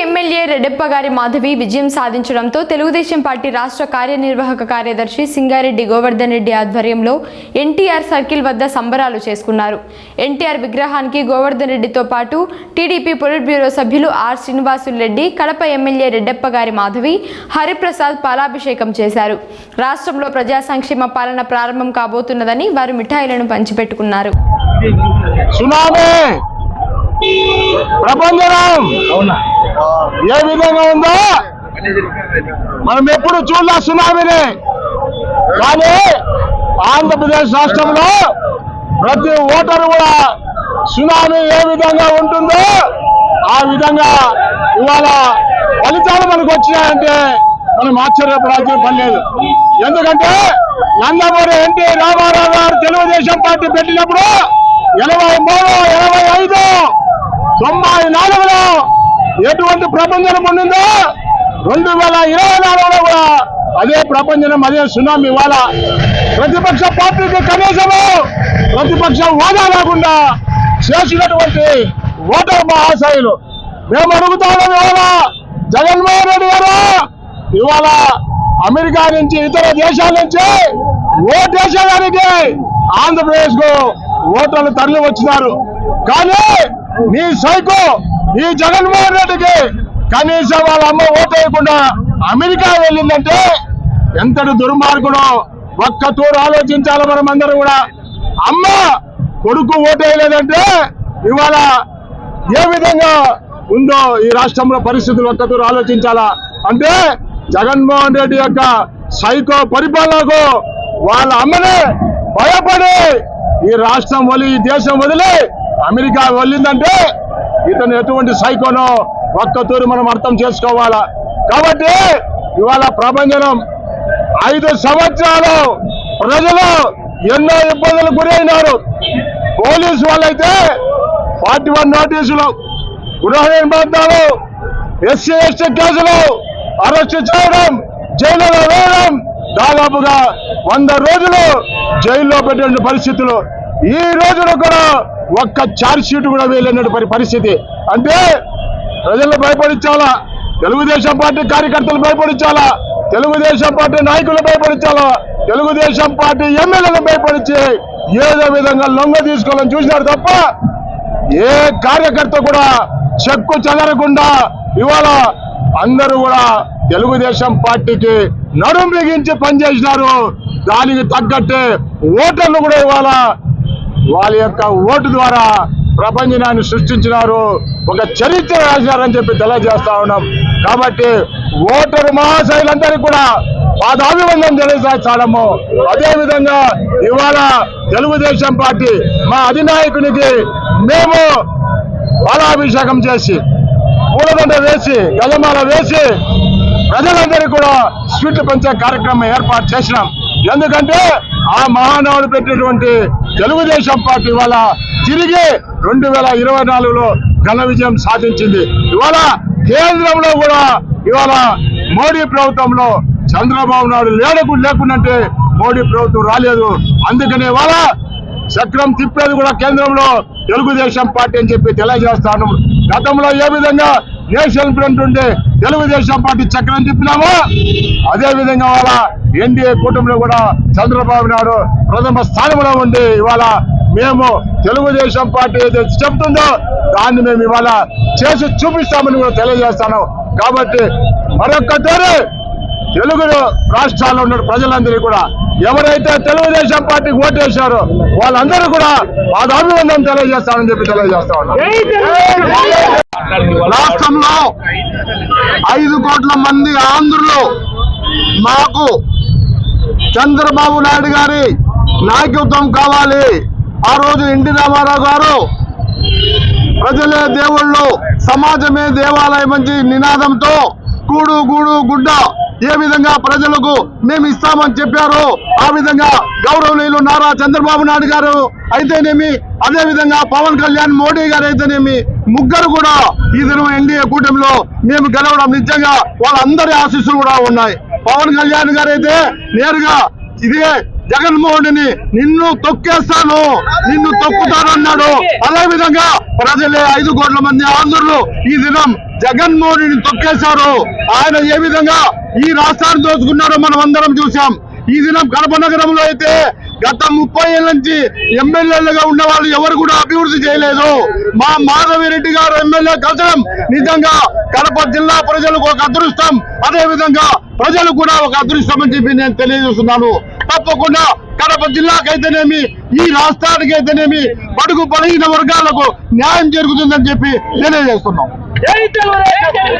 MLA Reddeppa గారి మాధవి విజయం సాధించడంతో తెలుగుదేశం పార్టీ రాష్ట్ర కార్యనిర్వాహక కార్యదర్శి సింగారెడ్డి గోవర్ధన్ రెడ్డి ఆధ్వర్యంలో ఎన్టీఆర్ సర్కిల్ వద్ద సంబరాలు చేసుకున్నారు. ఎన్టీఆర్ విగ్రహానికి గోవర్ధన్ రెడ్డితో పాటు టీడీపీ పొలిట్ బ్యూరో సభ్యులు ఆర్ శ్రీనివాసులు రెడ్డి కడప ఎమ్మెల్యే రెడ్డెప్ప గారి మాధవి హరిప్రసాద్ పాలాభిషేకం చేశారు. రాష్ట్రంలో ప్రజా సంక్షేమ పాలన ప్రారంభం కాబోతున్నదని వారు మిఠాయిలను పంచిపెట్టుకున్నారు. సునామీ! ప్రపంచం! ఏ విధంగా ఉందో? మనం ఎప్పుడు చూడలే సునామీని. కానీ ఆంధ్రప్రదేశ్ రాష్ట్రంలో ప్రతి ఓటరు కూడా సునామీ ఏ విధంగా ఉంటుందో ఆ విధంగా ఇవాళ ఫలితాలు మనకు వచ్చినాయంటే మనం ఆశ్చర్యపడాల్సిన పని లేదు. ఎందుకంటే నందమూరి ఎన్టీ రామారావు గారు తెలుగుదేశం పార్టీ పెట్టినప్పుడు ఎనభై మూడు ఎనభై ఐదు తొంభై నాలుగులో ఎటువంటి ప్రపంచం ఉండిందో రెండు వేల ఇరవై నాలుగులో కూడా అదే ప్రపంచం అదే సునామీ ఇవాళ. ప్రతిపక్ష పార్టీకి కనీసము ప్రతిపక్ష హోదా లేకుండా చేసినటువంటి ఓటర్ మహాశయులు మేము అడుగుతామని ఇవాళ జగన్మోహన్ రెడ్డి గారు ఇవాళ అమెరికా నుంచి ఇతర దేశాల నుంచి ఓటేసేదానికి ఆంధ్రప్రదేశ్కు ఓటర్లు తరలి వచ్చినారు. కానీ నీ సైకో ఈ జగన్మోహన్ రెడ్డికి కనీసం వాళ్ళ అమ్మ ఓటేయకుండా అమెరికా వెళ్ళిందంటే ఎంతటి దుర్మార్గుడో ఒక్క తూరు ఆలోచించాలి మనం అందరూ కూడా. అమ్మ కొడుకు ఓటేయలేదంటే ఇవాళ ఏ విధంగా ఉందో ఈ రాష్ట్రంలో పరిస్థితులు ఒక్కతూరు ఆలోచించాలా? అంటే జగన్మోహన్ రెడ్డి యొక్క సైకో పరిపాలనకు వాళ్ళ అమ్మనే భయపడి ఈ రాష్ట్రం వదిలి ఈ దేశం వదిలి అమెరికా వెళ్ళిందంటే ఇతను ఎటువంటి సైకోనో ఒక్కతూరు మనం అర్థం చేసుకోవాలా. కాబట్టి ఇవాళ ప్రభంజనం ఐదు సంవత్సరాలు ప్రజలు ఎన్నో ఇబ్బందులు గురైనారు. పోలీసు వాళ్ళైతే ఫార్టీ వన్ నోటీసులు గృహ నిర్బంధాలు ఎస్సీ ఎస్టీ కేసులు అరెస్ట్ చేయడం జైలులో వేయడం దాదాపుగా వంద రోజులు జైల్లో పెట్టిన పరిస్థితులు. ఈ రోజున కూడా ఒక్క ఛార్జ్ షీట్ కూడా వేయలేనటువంటి పరిస్థితి. అంటే ప్రజలు భయపడించాలా? తెలుగుదేశం పార్టీ కార్యకర్తలు భయపడించాలా? తెలుగుదేశం పార్టీ నాయకులు భయపడించాలా? తెలుగుదేశం పార్టీ ఎమ్మెల్యేలు భయపడించి ఏదో విధంగా లొంగ తీసుకోవాలని చూసినారు తప్ప ఏ కార్యకర్త కూడా చెక్కు చెదరకుండా ఇవాళ అందరూ కూడా తెలుగుదేశం పార్టీకి నడుం బిగించి పనిచేసినారు. దానికి తగ్గట్టే ఓటర్లు కూడా ఇవాళ వాళ్ళ యొక్క ఓటు ద్వారా ప్రపంచనాన్ని సృష్టించినారు. ఒక చరిత్ర రాశారని చెప్పి తెలియజేస్తా ఉన్నాం. కాబట్టి ఓటరు మహాశైలందరికీ కూడా పాదాభివందనం తెలియజేస్తాము. అదే విధంగా ఇవాళ తెలుగుదేశం పార్టీ మా అధినాయకునికి మేము బాలాభిషేకం చేసి పూలదండ వేసి గజమాల వేసి ప్రజలందరికీ కూడా స్వీట్లు పంచే కార్యక్రమం ఏర్పాటు చేసినాం. ఎందుకంటే ఆ మహానవుడు పెట్టినటువంటి తెలుగుదేశం పార్టీ వల్ల తిరిగి రెండు వేల ఇరవై నాలుగులో ఘన విజయం సాధించింది. ఇవాళ కేంద్రంలో కూడా ఇవాళ మోడీ ప్రభుత్వంలో చంద్రబాబు నాయుడు లేడకు లేకుండంటే మోడీ ప్రభుత్వం రాలేదు. అందుకనే ఇవాళ చక్రం తిప్పేది కూడా కేంద్రంలో తెలుగుదేశం పార్టీ అని చెప్పి తెలియజేస్తాను. గతంలో ఏ విధంగా నేషనల్ ఫ్రంట్ ఉండే తెలుగుదేశం పార్టీ చక్రం తిప్పినామో అదే విధంగా ఎన్డీఏ కూటమిలో కూడా చంద్రబాబు నాయుడు ప్రథమ స్థానంలో ఉండి ఇవాళ మేము తెలుగుదేశం పార్టీ ఏదైతే చెప్తుందో దాన్ని మేము ఇవాళ చేసి చూపిస్తామని కూడా తెలియజేస్తాను. కాబట్టి మరొక్కసారి తెలుగు రాష్ట్రాల్లో ఉన్న ప్రజలందరికీ కూడా ఎవరైతే తెలుగుదేశం పార్టీకి ఓటేశారో వాళ్ళందరూ కూడా పాదాభివందనం తెలియజేస్తామని చెప్పి తెలియజేస్తా రాష్ట్రంలో ఐదు కోట్ల మంది ఆంధ్రులు మాకు చంద్రబాబు నాయుడు గారి నాయకత్వం కావాలి. ఆ రోజు ఎన్టీ రామారావు గారు ప్రజలే దేవుళ్ళు సమాజమే దేవాలయం మంచి నినాదంతో కూడు గూడు గుడ్డ ఏ విధంగా ప్రజలకు మేము ఇస్తామని చెప్పారు ఆ విధంగా గౌరవనీయులు నారా చంద్రబాబు నాయుడు గారు అయితేనేమి అదే విధంగా పవన్ కళ్యాణ్ మోడీ గారు అయితేనేమి ముగ్గురు కూడా ఈ దినం ఎన్డీఏ కూటమిలో మేము గెలవడం నిజంగా వాళ్ళందరి ఆశీస్సులు కూడా ఉన్నాయి. పవన్ కళ్యాణ్ గారు అయితే నేరుగా ఇదే జగన్మోహన్ నిన్ను తొక్కేస్తాను నిన్ను తొక్కుతానన్నాడు. అదే విధంగా ప్రజలే ఐదు కోట్ల మంది ఆంధ్రులు ఈ దినం జగన్మోహన్ తొక్కేశారు. ఆయన ఏ విధంగా ఈ రాష్ట్రాన్ని దోచుకున్నారో మనం అందరం చూసాం ఈ దినం కడప నగరంలో అయితే గత ముప్పై ఏళ్ళ నుంచి ఎమ్మెల్యేలుగా ఉన్న వాళ్ళు ఎవరు కూడా అభివృద్ధి చేయలేదు. మా మాధవిరెడ్డి గారు ఎమ్మెల్యే కలచడం నిజంగా కడప జిల్లా ప్రజలకు ఒక అదృష్టం. అదే విధంగా ప్రజలు కూడా ఒక అదృష్టం అని చెప్పి నేను తెలియజేస్తున్నాను. తప్పకుండా కడప జిల్లాకైతేనేమి ఈ రాష్ట్రానికి అయితేనేమి బడుగు బలహీన వర్గాలకు న్యాయం జరుగుతుందని చెప్పి తెలియజేస్తున్నాం.